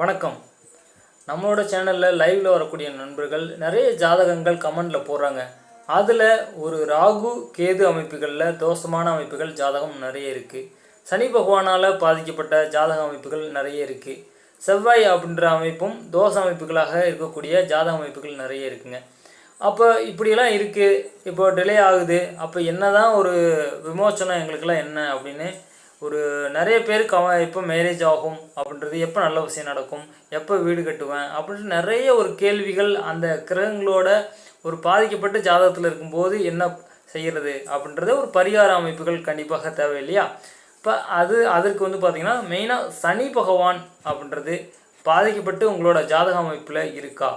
வணக்கம். நம்மளோட சேனலில் லைவில் வரக்கூடிய நண்பர்கள் நிறைய ஜாதகங்கள் கமெண்டில் போடுறாங்க. அதில் ஒரு ராகு கேது அமைப்புகளில் தோஷமான அமைப்புகள் ஜாதகம் நிறைய இருக்குது சனி பகவானால் பாதிக்கப்பட்ட ஜாதக அமைப்புகள் நிறைய இருக்குது செவ்வாய் அப்படின்ற அமைப்பும் தோஷ அமைப்புகளாக இருக்கக்கூடிய ஜாதக அமைப்புகள் நிறைய இருக்குங்க. அப்போ இப்படியெல்லாம் இருக்குது இப்போ டிலே ஆகுது. அப்போ என்ன தான் ஒரு விமோச்சனம் எங்களுக்கெல்லாம் என்ன அப்படின்னு ஒரு நிறைய பேருக்கு அவன் எப்போ மேரேஜ் ஆகும் அப்படின்றது எப்போ நல்ல விஷயம் நடக்கும் எப்போ வீடு கட்டுவேன் அப்படின்ட்டு நிறைய ஒரு கேள்விகள் அந்த கிரகங்களோட ஒரு பாதிக்கப்பட்ட ஜாதகத்தில் இருக்கும்போது என்ன செய்கிறது அப்படின்றது ஒரு பரிகார அமைப்புகள் கண்டிப்பாக தேவை இல்லையா? இப்போ அது அதற்கு வந்து பார்த்திங்கன்னா மெயினாக சனி பகவான் அப்படின்றது பாதிக்கப்பட்டு உங்களோட ஜாதக அமைப்பில் இருக்கா?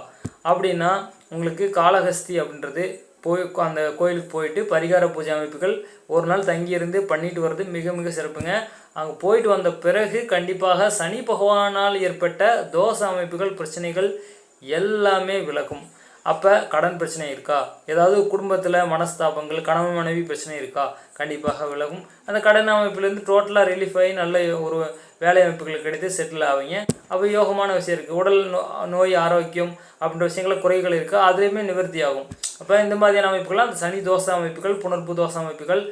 அப்படின்னா உங்களுக்கு காளஹஸ்தி அப்படின்றது போய் அந்த கோயிலுக்கு போயிட்டு பரிகார பூஜை அமைப்புகள் ஒரு நாள் தங்கியிருந்து பண்ணிட்டு வர்றது மிக மிக சிறப்புங்க. அங்கே போயிட்டு வந்த பிறகு கண்டிப்பாக சனி பகவானால் ஏற்பட்ட தோஷ அமைப்புகள் பிரச்சனைகள் எல்லாமே விலகும். அப்போ கடன் பிரச்சனை இருக்கா? ஏதாவது குடும்பத்தில் மனஸ்தாபங்கள் கணவன் மனைவி பிரச்சனை இருக்கா? கண்டிப்பாக விலகும். அந்த கடன் அமைப்புலேருந்து டோட்டலாக ரிலீஃப் ஆகி நல்ல ஒரு வேலை அமைப்புகள் கிடைத்து செட்டில் ஆவீங்க. அப்போ யோகமான விஷயம் இருக்குது உடல் நோ நோய் ஆரோக்கியம் அப்படின்ற விஷயங்கள குறைகள் இருக்குது அதுலேயுமே நிவர்த்தி ஆகும். அப்போ இந்த மாதிரியான அமைப்புகள்லாம் அந்த சனி தோச அமைப்புகள் புனர்பு தோச அமைப்புகள்.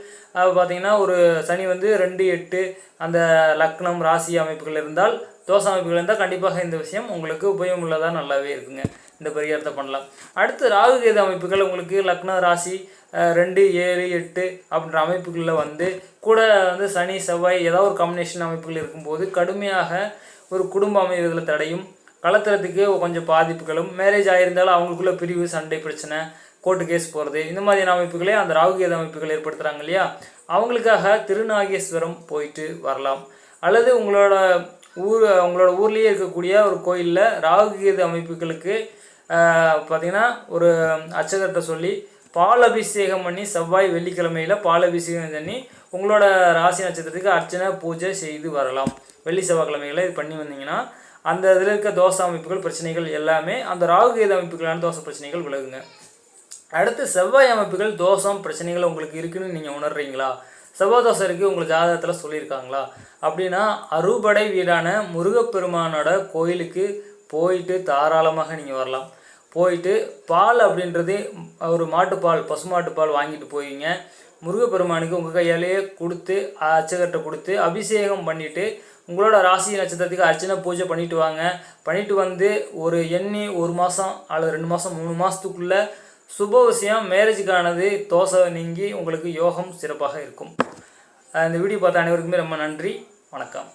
பார்த்திங்கன்னா ஒரு சனி வந்து ரெண்டு எட்டு அந்த லக்னம் ராசி அமைப்புகள் இருந்தால் தோசை அமைப்புகள் இருந்தால் கண்டிப்பாக இந்த விஷயம் உங்களுக்கு உபயோகமுள்ளதாக நல்லாவே இருக்குங்க. இந்த பரிகாரத்தை பண்ணலாம். அடுத்து ராகு கேது அமைப்புகள் உங்களுக்கு லக்னம் ராசி ரெண்டு ஏழு எட்டு அப்படின்ற அமைப்புகளில் வந்து கூட வந்து சனி செவ்வாய் ஏதாவது ஒரு காம்பினேஷன் அமைப்புகள் இருக்கும்போது கடுமையாக ஒரு குடும்ப அமைவதில் தடையும். கலத்துறதுக்கு கொஞ்சம் பாதிப்புகளும். மேரேஜ் ஆகியிருந்தாலும் அவங்களுக்குள்ள பிரிவு சண்டை பிரச்சனை கோர்ட்டு கேஸ் போகிறது இந்த மாதிரியான அமைப்புகளே அந்த ராகுகேத அமைப்புகள் ஏற்படுத்துகிறாங்க இல்லையா? அவங்களுக்காக திருநாகேஸ்வரம் போயிட்டு வரலாம். அல்லது உங்களோட ஊர் உங்களோட ஊர்லேயே இருக்கக்கூடிய ஒரு கோயிலில் ராகுகேது அமைப்புகளுக்கு பார்த்திங்கன்னா ஒரு அச்சகத்தை சொல்லி பால் அபிஷேகம் பண்ணி செவ்வாய் வெள்ளிக்கிழமையில் பால் அபிஷேகம் பண்ணி உங்களோட ராசி நட்சத்திரத்துக்கு அர்ச்சனை பூஜை செய்து வரலாம். வெள்ளி செவ்வாய்க்கிழமைகளை இது பண்ணி வந்தீங்கன்னா அந்த இதில் இருக்க தோசை அமைப்புகள் பிரச்சனைகள் எல்லாமே அந்த ராகுகேது அமைப்புகளான தோசை பிரச்சனைகள் விலகுங்க. அடுத்து செவ்வாய் அமைப்புகள் தோஷம் பிரச்சனைகள் உங்களுக்கு இருக்குன்னு நீங்கள் உணர்றீங்களா? செவ்வாய் தோசை இருக்குது உங்கள் ஜாதகத்தில் சொல்லியிருக்காங்களா? அப்படின்னா அறுபடை வீடான முருகப்பெருமானோட கோயிலுக்கு போயிட்டு தாராளமாக நீங்கள் வரலாம். போயிட்டு பால் அப்படின்றது ஒரு மாட்டுப்பால் பசுமாட்டுப்பால் வாங்கிட்டு போவீங்க. முருகப்பெருமானுக்கு உங்கள் கையாலேயே கொடுத்து அச்சகட்டை கொடுத்து அபிஷேகம் பண்ணிவிட்டு உங்களோட ராசி நட்சத்திரத்துக்கு அர்ச்சனை பூஜை பண்ணிட்டு வாங்க. பண்ணிட்டு வந்து ஒரு எண்ணி ஒரு மாதம் அல்லது ரெண்டு மாதம் மூணு மாதத்துக்குள்ளே சுப விஷயம் மேரேஜுக்கானது தோசை நீங்கி உங்களுக்கு யோகம் சிறப்பாக இருக்கும். இந்த வீடியோ பார்த்த அனைவருக்குமே ரொம்ப நன்றி. வணக்கம்.